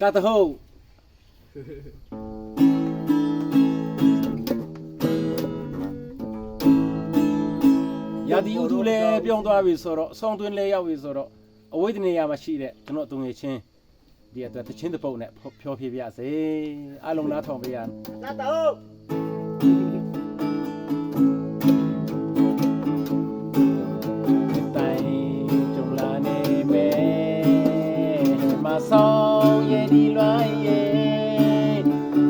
တာတဟုတ်ရာဒီဥထုလည်းပြောင်းသွားပြီဆိုတော့အဆောင်သွင်းလည်းရောက်ပြီဆိုတော့အဝိဒနေရမှာရှိတဲ့ကျွန်တော်အတုံငယ်ချင်းဒီအတွက်တချင်းတစ်ပုတ်နဲ့ဖြောဖြေပြစေအလုံးလားထောင်ပေးရလာတော့တိုင်ကြုံလာနေမယ်မဆောင်ရဲ့ ဒီလွိုင်းရဲ့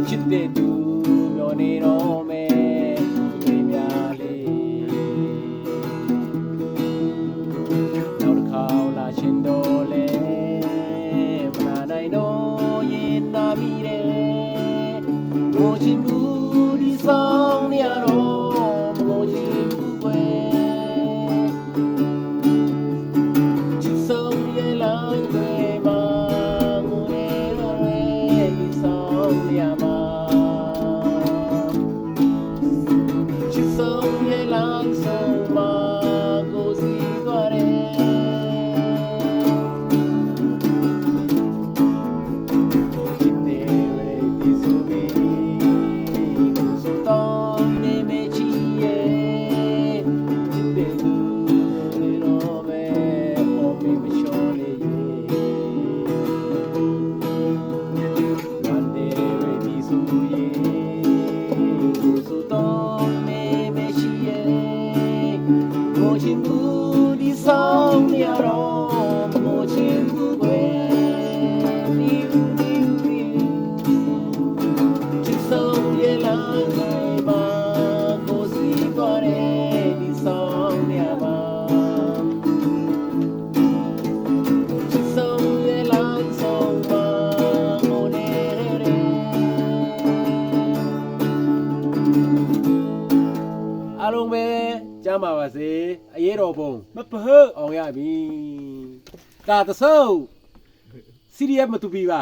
ချစ်တဲ့သူမျောနေတော့မယ်ဒီများလေးနောက်တစ်ခါလာရှင်တော့လေမနာနိုင်တော့ရင်နာမိတယ်ငိုချင်ဘူး Don't you move this on your own? အားလုံးပဲကြမ်းပါပါစေအရေးတော်ပုံမပဟအောင်ရပြီကာတဆုပ် CDF မတူပြီပါ